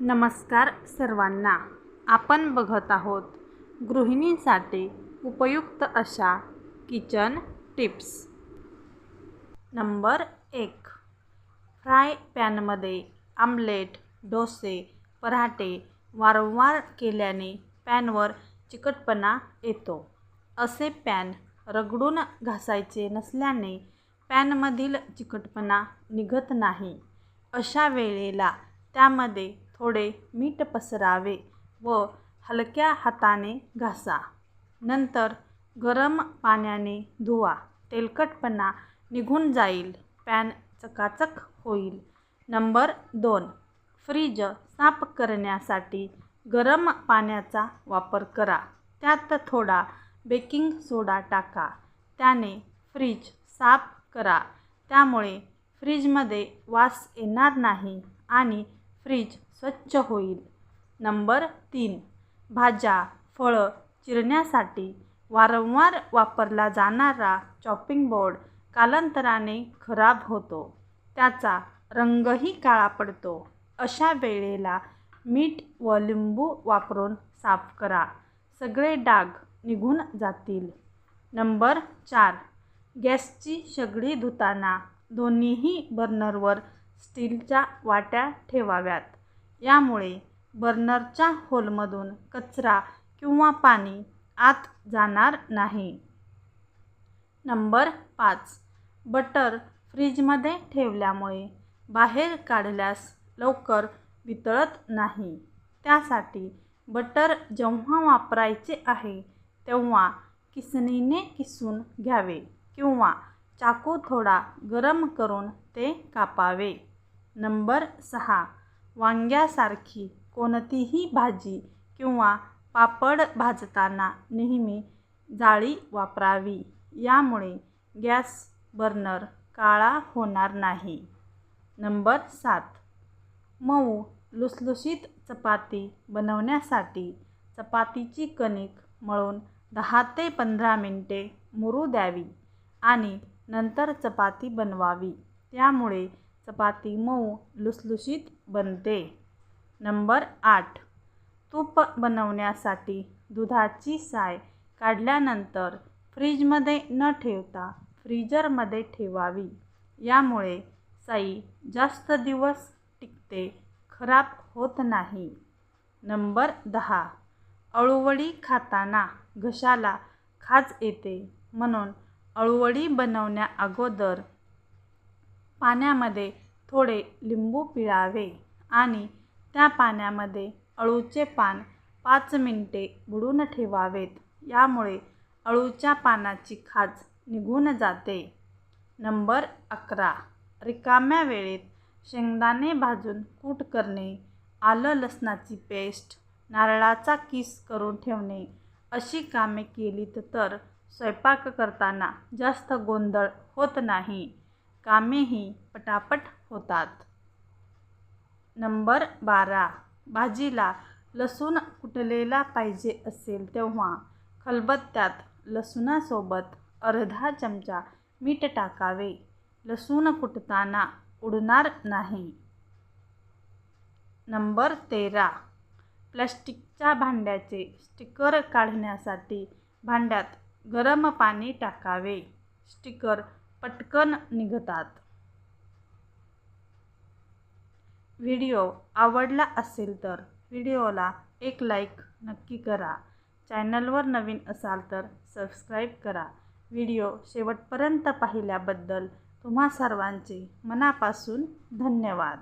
नमस्कार सर्वांना. आपण बघत आहोत गृहिणींसाठी उपयुक्त अशा किचन टिप्स. नंबर एक. फ्राय पॅनमध्ये आमलेट डोसे पराठे वारंवार केल्याने पॅनवर चिकटपणा येतो. असे पॅन रगडून घासायचे नसल्याने पॅनमधील चिकटपणा निघत नाही. अशा वेळेला त्यामध्ये थोडे मीठ पसरावे व हलक्या हाताने घासा. नंतर गरम पाण्याने धुवा. तेलकटपणा निघून जाईल. पॅन चकाचक होईल. नंबर दोन. फ्रीज साफ करण्यासाठी गरम पाण्याचा वापर करा. त्यात थोडा बेकिंग सोडा टाका. त्याने फ्रीज साफ करा. त्यामुळे फ्रीजमध्ये वास येणार नाही आणि फ्रीज स्वच्छ होईल. नंबर तीन. भाज्या फळं चिरण्यासाठी वारंवार वापरला जाणारा चॉपिंग बोर्ड कालांतराने खराब होतो. त्याचा रंगही काळा पडतो. अशा वेळेला मीठ व लिंबू वापरून साफ करा. सगळे डाग निघून जातील. नंबर चार. गॅसची शेगडी धुताना दोन्हीही बर्नरवर स्टीलच्या वाट्या ठेवाव्यात. यामुळे बर्नरच्या होलमधून कचरा किंवा पाणी आत जाणार नाही. नंबर पाच. बटर फ्रीजमध्ये ठेवल्यामुळे बाहेर काढल्यास लवकर वितळत नाही. त्यासाठी बटर जेव्हा वापरायचे आहे तेव्हा किसणीने किसून घ्यावे किंवा चाकू थोडा गरम करून ते कापावे. नंबर सहा. वांग्यासारखी कोणतीही भाजी किंवा पापड भाजताना नेहमी जाळी वापरावी. यामुळे गॅस बर्नर काळा होणार नाही. नंबर सात. मऊ लुसलुशीत चपाती बनवण्यासाठी चपातीची कणिक मळून दहा ते पंधरा मिनटे मुरू द्यावी आणि नंतर चपाती बनवावी. त्यामुळे चपाती मऊ लुसलुशीत बनते. नंबर आठ. तूप बनवण्यासाठी दुधाची साय काढल्यानंतर फ्रीजमध्ये न ठेवता फ्रीजरमध्ये ठेवावी. यामुळे साई जास्त दिवस टिकते खराब होत नाही. नंबर दहा. अळूवडी खाताना घशाला खाज येते म्हणून अळूवडी बनवण्या अगोदर पाण्यामध्ये थोडे लिंबू पिळावे आणि त्या पाण्यामध्ये अळूचे पान पाच मिनटे बुडून ठेवावेत. यामुळे अळूच्या पानाची खाज निघून जाते. नंबर अकरा. रिकाम्या वेळेत शेंगदाणे भाजून कूट करणे आलं लसणाची पेस्ट नारळाचा किस करून ठेवणे अशी कामे केलीत तर स्वयंपाक करताना जास्त गोंधळ होत नाही. कामेही पटापट होतात. नंबर बारा. भाजीला लसूण कुटलेला पाहिजे असेल तेव्हा खलबत्त्यात लसूणासोबत अर्धा चमचा मीठ टाकावे. लसूण कुटताना उडणार नाही. नंबर तेरा. प्लॅस्टिकच्या भांड्याचे स्टिकर काढण्यासाठी भांड्यात गरम पाणी टाकावे. स्टिकर पटकन निघतात. व्हिडिओ आवडला असेल तर व्हिडिओला एक लाईक नक्की करा. चॅनलवर नवीन असाल तर सबस्क्राईब करा. व्हिडिओ शेवटपर्यंत पाहिल्याबद्दल तुम्हा सर्वांचे मनापासून धन्यवाद.